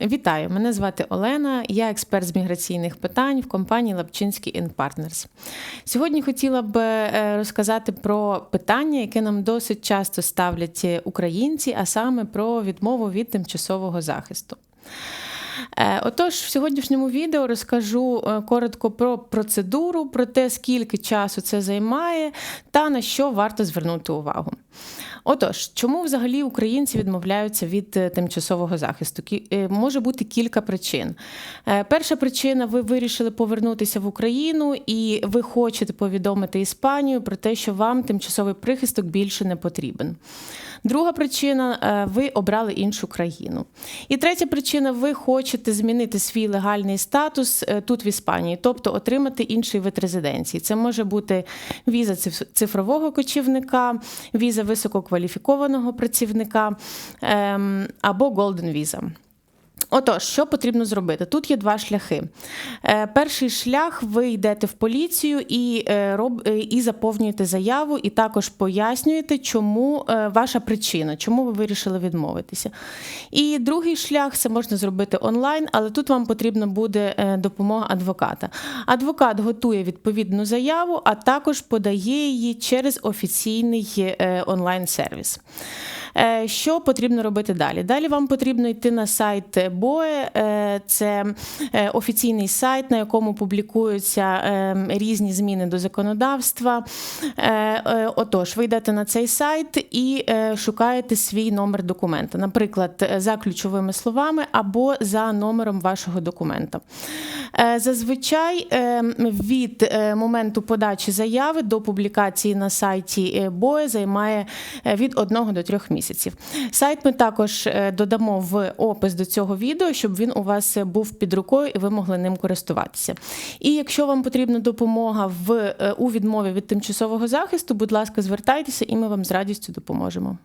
Вітаю, мене звати Олена. Я експерт з міграційних питань в компанії Лапчинський Partners. Сьогодні хотіла б е, розказати про питання, яке нам досить часто ставлять українці, а саме про відмову від тимчасового захисту. Е, Отож, в сьогоднішньому відео розкажу е, коротко про процедуру, про те, скільки часу це займає та на що варто звернути увагу. Отож, чому взагалі українці відмовляються від е, тимчасового захисту? Може бути кілька причин. Перша причина: ви вирішили повернутися в Україну і ви хочете повідомити Іспанію про те, що вам тимчасовий прихисток більше не потрібен. Друга причина е, ви обрали іншу країну. І третя причина ви хочете змінити свій легальний статус е, тут в Іспанії, тобто отримати інший вид резиденції. Це може бути віза циф- цифрового кочівника, віза висококваліфікованого працівника ем, або Golden Visa. Отож, що потрібно зробити? Тут є два шляхи. Е, Перший шлях ви йдете в поліцію і, е, роб, е, і заповнюєте заяву, і також пояснюєте, чому е, ваша причина, чому ви вирішили відмовитися. І другий шлях це можна зробити онлайн, але тут вам потрібна буде е, допомога адвоката. Адвокат готує відповідну заяву, а також подає її через офіційний е, онлайн-сервіс. Е, Що потрібно робити далі? Далі вам потрібно йти на сайт BOE, е, це е, офіційний сайт, на якому публікуються е, різні зміни до законодавства. Отож, ви йдете на цей сайт і шукаєте свій номер документа, наприклад, за ключовими словами або за номером вашого документа. Зазвичай від моменту подачі заяви до публікації на сайті е, BOE займає від 1 до 3 місяців. Сайт ми також е, додамо в опис до цього відео, щоб він у вас е, був під рукою і ви могли ним користуватися. І якщо вам потрібна допомога в, е, у відмові від тимчасового захисту, будь ласка, звертайтеся і ми вам з радістю допоможемо.